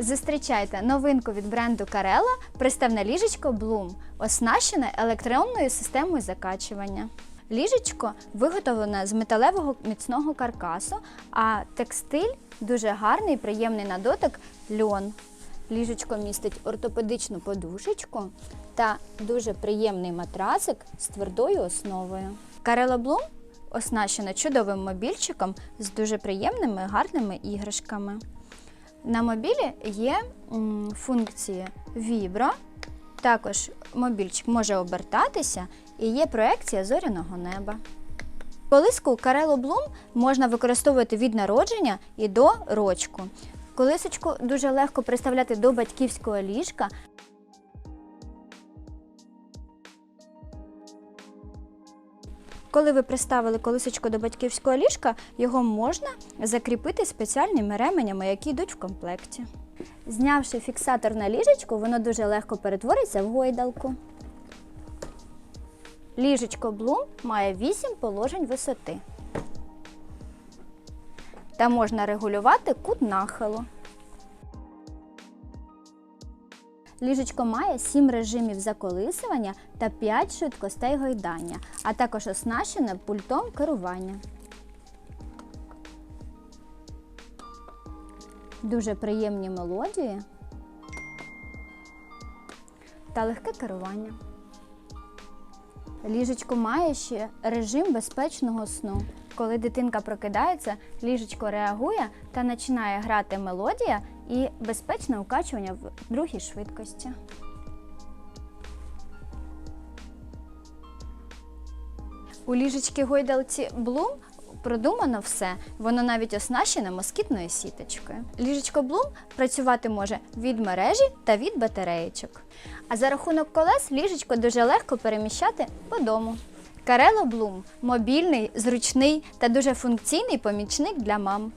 Зустрічайте новинку від бренду Карела, приставне ліжечко Bloom, оснащене електронною системою закачування. Ліжечко виготовлене з металевого міцного каркасу, а текстиль дуже гарний, і приємний на дотик льон. Ліжечко містить ортопедичну подушечку та дуже приємний матрасик з твердою основою. Карела Bloom оснащена чудовим мобільчиком з дуже приємними гарними іграшками. На мобілі є функції вібро, також мобільчик може обертатися і є проекція зоряного неба. Колиску Карело Блум можна використовувати від народження і до рочку. Колисочку дуже легко приставляти до батьківського ліжка. Коли ви приставили колисочку до батьківського ліжка, його можна закріпити спеціальними ременями, які йдуть в комплекті. Знявши фіксатор на ліжечку, воно дуже легко перетвориться в гойдалку. Ліжечко Bloom має 8 положень висоти. Та можна регулювати кут нахилу. Ліжечко має 7 режимів заколисування та 5 швидкостей гойдання, а також оснащене пультом керування. Дуже приємні мелодії та легке керування. Ліжечко має ще режим безпечного сну. Коли дитинка прокидається, ліжечко реагує та починає грати мелодія і безпечне укачування в другій швидкості. У ліжечки гойдалці Bloom продумано все. Воно навіть оснащене москітною сіточкою. Ліжечко Bloom працювати може від мережі та від батареєчок. А за рахунок колес ліжечко дуже легко переміщати по дому. Карело Блум – мобільний, зручний та дуже функційний помічник для мам.